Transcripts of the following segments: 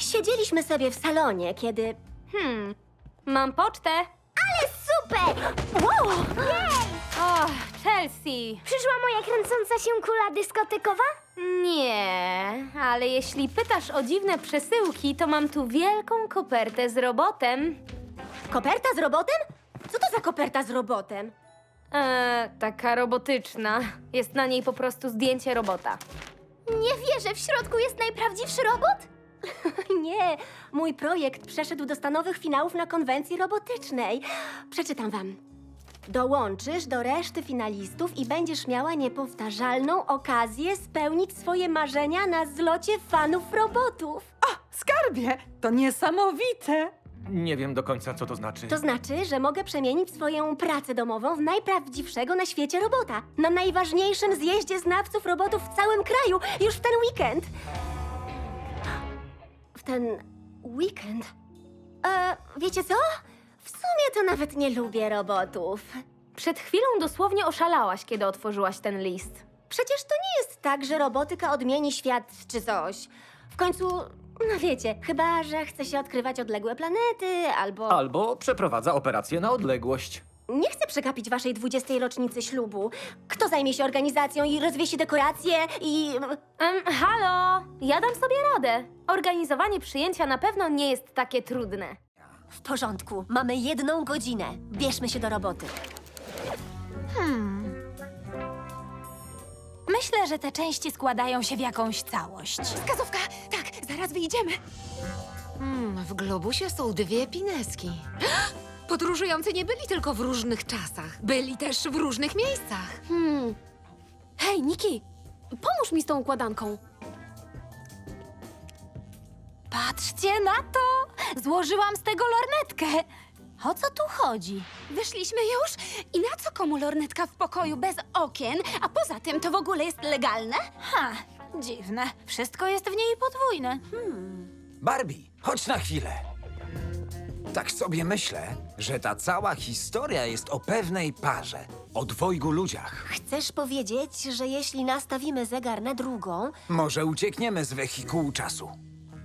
Siedzieliśmy sobie w salonie, kiedy... Hmm, mam pocztę. Super! Wow! O, Chelsea. Przyszła moja kręcąca się kula dyskotekowa? Nie, ale jeśli pytasz o dziwne przesyłki, to mam tu wielką kopertę z robotem. Koperta z robotem? Co to za koperta z robotem? Eee, taka robotyczna. Jest na niej po prostu zdjęcie robota. Nie wierzę, w środku jest najprawdziwszy robot? Nie, mój projekt przeszedł do stanowych finałów na konwencji robotycznej. Przeczytam wam. Dołączysz do reszty finalistów i będziesz miała niepowtarzalną okazję spełnić swoje marzenia na zlocie fanów robotów. Skarbie, to niesamowite! Nie wiem do końca, co to znaczy. To znaczy, że mogę przemienić swoją pracę domową w najprawdziwszego na świecie robota. Na najważniejszym zjeździe znawców robotów w całym kraju, już w ten weekend. W ten weekend? E, wiecie co? W sumie to nawet nie lubię robotów. Przed chwilą dosłownie oszalałaś, kiedy otworzyłaś ten list. Przecież to nie jest tak, że robotyka odmieni świat czy coś. W końcu, no wiecie, chyba, że chce się odkrywać odległe planety albo... Albo przeprowadza operację na odległość. Nie chcę przegapić waszej 20. rocznicy ślubu. Kto zajmie się organizacją i rozwiesi dekoracje i... Em, halo, ja dam sobie radę. Organizowanie przyjęcia na pewno nie jest takie trudne. W porządku, mamy jedną godzinę. Bierzmy się do roboty. Myślę, że te części składają się w jakąś całość. Wskazówka! Tak, zaraz wyjdziemy. Hmm, w globusie są dwie pineski. Podróżujący nie byli tylko w różnych czasach, byli też w różnych miejscach. Hmm. Hej, Niki, pomóż mi z tą układanką. Patrzcie na to! Złożyłam z tego lornetkę. O co tu chodzi? Wyszliśmy już? I na co komu lornetka w pokoju bez okien? A poza tym to w ogóle jest legalne? Ha, dziwne. Wszystko jest w niej podwójne. Barbie, chodź na chwilę. Tak sobie myślę, że ta cała historia jest o pewnej parze, o dwojgu ludziach. Chcesz powiedzieć, że jeśli nastawimy zegar na drugą, Może uciekniemy z wehikułu czasu.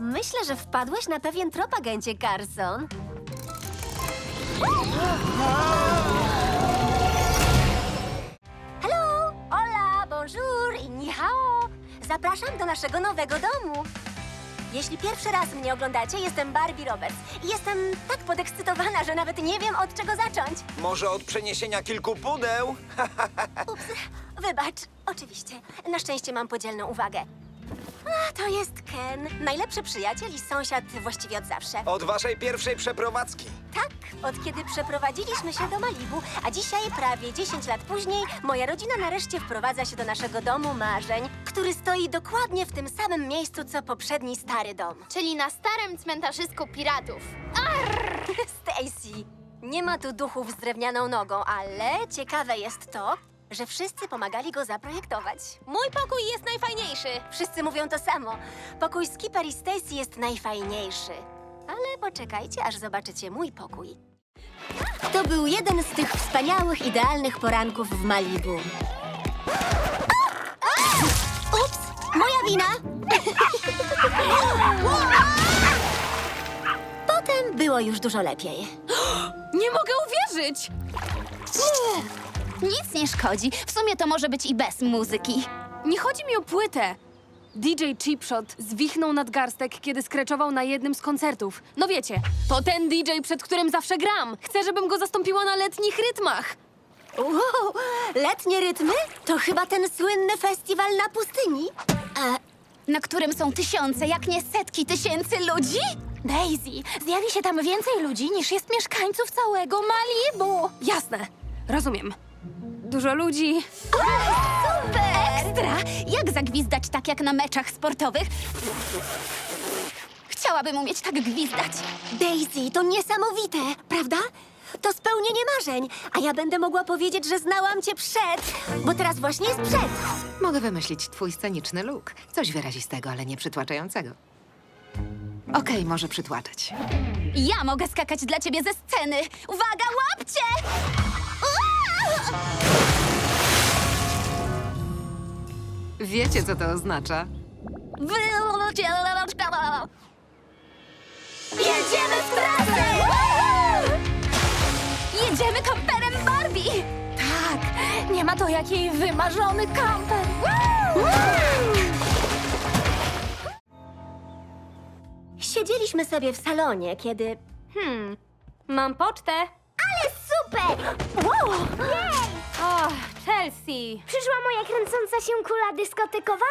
myślę, że wpadłeś na pewien trop, agencie Carson. Hello, hola, bonjour i ni hao. Zapraszam do naszego nowego domu. Jeśli pierwszy raz mnie oglądacie, jestem Barbie Roberts i jestem tak podekscytowana, że nawet nie wiem od czego zacząć. Może od przeniesienia kilku pudeł? Ups, wybacz, oczywiście. Na szczęście mam podzielną uwagę. A, to jest Ken, najlepszy przyjaciel i sąsiad właściwie od zawsze. Od waszej pierwszej przeprowadzki. Tak, od kiedy przeprowadziliśmy się do Malibu, a dzisiaj, prawie 10 lat później, moja rodzina nareszcie wprowadza się do naszego domu marzeń, który stoi dokładnie w tym samym miejscu, co poprzedni stary dom. Czyli na starym cmentarzysku piratów. Stacy, nie ma tu duchów z drewnianą nogą, ale ciekawe jest to, że wszyscy pomagali go zaprojektować. Mój pokój jest najfajniejszy. Wszyscy mówią to samo. Pokój Skipper i Stacy jest najfajniejszy. Ale poczekajcie, aż zobaczycie mój pokój. To był jeden z tych wspaniałych, idealnych poranków w Malibu. Wina! Potem było już dużo lepiej. Nie mogę uwierzyć! Nic nie szkodzi. W sumie to może być i bez muzyki. Nie chodzi mi o płytę. DJ Chipshot zwichnął nadgarstek, kiedy skreczował na jednym z koncertów. No wiecie, to ten DJ, przed którym zawsze gram. Chcę, żebym go zastąpiła na letnich rytmach. Wow, letnie rytmy? To chyba ten słynny festiwal na pustyni? Na którym są tysiące, jak nie setki tysięcy ludzi? Daisy, zjawi się tam więcej ludzi niż jest mieszkańców całego Malibu. Jasne, rozumiem. Dużo ludzi. Ekstra! Jak zagwizdać tak jak na meczach sportowych? Chciałabym umieć tak gwizdać. Daisy, to niesamowite, prawda? To spełnienie marzeń, a ja będę mogła powiedzieć, że znałam cię przed, bo teraz właśnie jest przed. Mogę wymyślić twój sceniczny look. Coś wyrazistego, ale nie przytłaczającego. Okej, może przytłaczać. Ja mogę skakać dla ciebie ze sceny. Uwaga, łapcie! Uaa! Wiecie, co to oznacza? Wy- Jaki wymarzony kamper! Siedzieliśmy sobie w salonie, kiedy... Hmm, mam pocztę. Super! Wow! O, Chelsea. Przyszła moja kręcąca się kula dyskotekowa?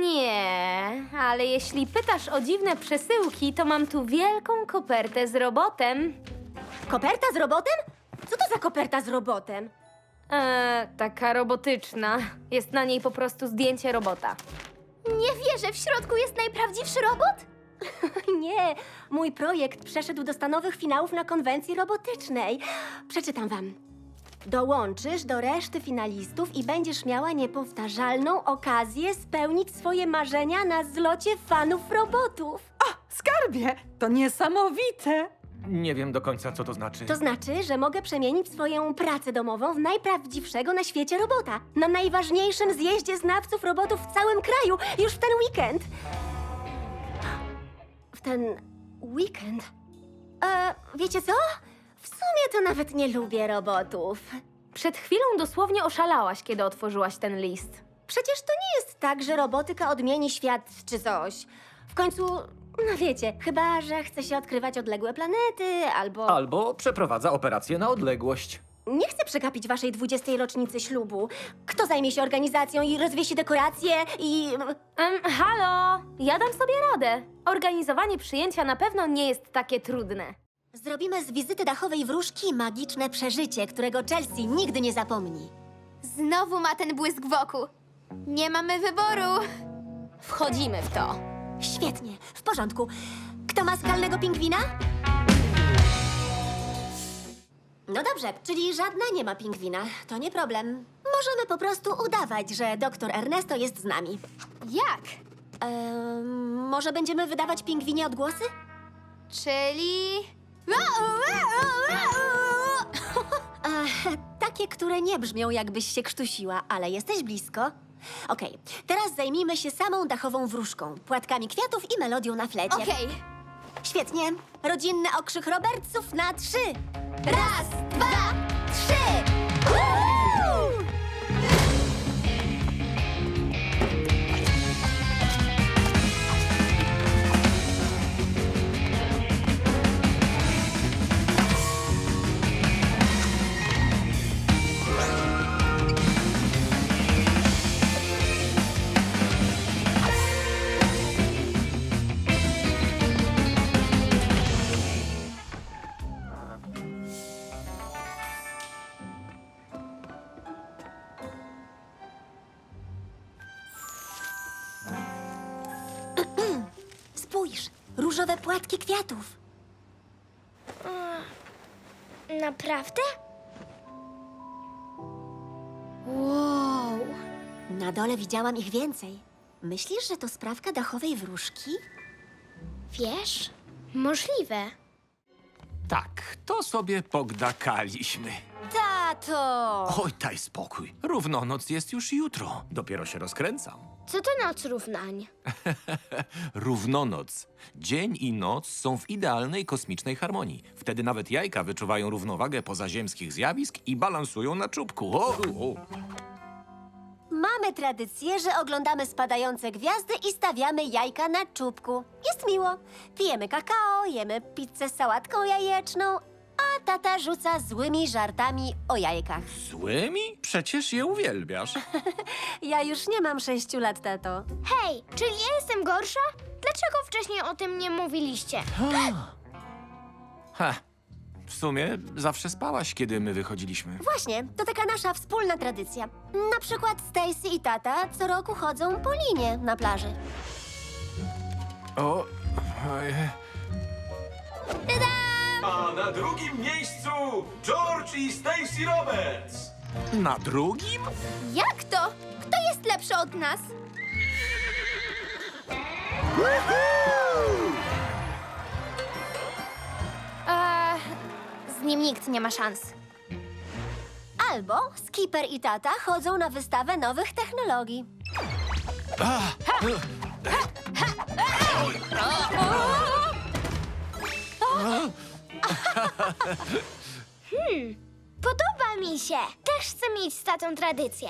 Nie, ale jeśli pytasz o dziwne przesyłki, to mam tu wielką kopertę z robotem. Koperta z robotem? Co to za koperta z robotem? Eee, taka robotyczna. Jest na niej po prostu zdjęcie robota. Nie wierzę, w środku jest najprawdziwszy robot? Nie, mój projekt przeszedł do stanowych finałów na konwencji robotycznej. Przeczytam wam. Dołączysz do reszty finalistów i będziesz miała niepowtarzalną okazję spełnić swoje marzenia na zlocie fanów robotów. Skarbie, to niesamowite! Nie wiem do końca, co to znaczy. To znaczy, że mogę przemienić swoją pracę domową w najprawdziwszego na świecie robota. Na najważniejszym zjeździe znawców robotów w całym kraju, już w ten weekend. W ten weekend? E, wiecie co? W sumie to nawet nie lubię robotów. Przed chwilą dosłownie oszalałaś, kiedy otworzyłaś ten list. Przecież to nie jest tak, że robotyka odmieni świat czy coś. W końcu, no wiecie, chyba, że chce się odkrywać odległe planety albo... Albo przeprowadza operację na odległość. Nie chcę przegapić waszej 20. rocznicy ślubu. Kto zajmie się organizacją i rozwiesi dekoracje i... Em, halo, ja dam sobie radę. Organizowanie przyjęcia na pewno nie jest takie trudne. Zrobimy z wizyty dachowej wróżki magiczne przeżycie, którego Chelsea nigdy nie zapomni. Znowu ma ten błysk wokół. Nie mamy wyboru. Wchodzimy w to. Świetnie, w porządku. Kto ma skalnego pingwina? No dobrze, czyli żadna nie ma pingwina. To nie problem. Możemy po prostu udawać, że doktor Ernesto jest z nami. Jak? Ehm, może będziemy wydawać pingwinie odgłosy? Czyli... Takie, które nie brzmią, jakbyś się krztusiła, ale jesteś blisko. Okej, teraz zajmijmy się samą dachową wróżką, płatkami kwiatów i melodią na flecie. Okej. Świetnie. Rodzinny okrzyk Robertsów na trzy. Raz, dwa, trzy! Spójrz, różowe płatki kwiatów. Naprawdę? Wow. Na dole widziałam ich więcej. Myślisz, że to sprawka dachowej wróżki? Wiesz? Możliwe. Tak, to sobie pogdakaliśmy. Tato! Oj, daj spokój. Równonoc jest już jutro. Dopiero się rozkręcam. Co to noc równań? Równonoc. Dzień i noc są w idealnej kosmicznej harmonii. Wtedy nawet jajka wyczuwają równowagę pozaziemskich zjawisk i balansują na czubku. O, o. Mamy tradycję, że oglądamy spadające gwiazdy i stawiamy jajka na czubku. Jest miło. Pijemy kakao, jemy pizzę z sałatką jajeczną, a tata rzuca złymi żartami o jajkach. Złymi? Przecież je uwielbiasz. Ja już nie mam sześciu lat, tato. Hej, czyli ja jestem gorsza? Dlaczego wcześniej o tym nie mówiliście? Ha. W sumie zawsze spałaś, kiedy my wychodziliśmy. Właśnie, to taka nasza wspólna tradycja. Na przykład Stacy i tata co roku chodzą po linie na plaży. O. oj. A na drugim miejscu George i Stacy Roberts. Na drugim? Jak to? Kto jest lepszy od nas? Z nim nikt nie ma szans. Albo Skipper i tata chodzą na wystawę nowych technologii. Podoba mi się. Też chcę mieć z tatą tradycję.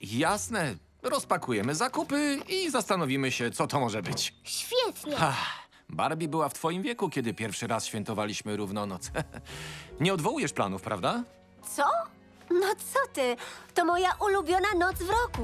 Jasne. Rozpakujemy zakupy i zastanowimy się, co to może być. Świetnie. Ach, Barbie była w twoim wieku, kiedy pierwszy raz świętowaliśmy równonoc. Nie odwołujesz planów, prawda? Co? No co ty? To moja ulubiona noc w roku.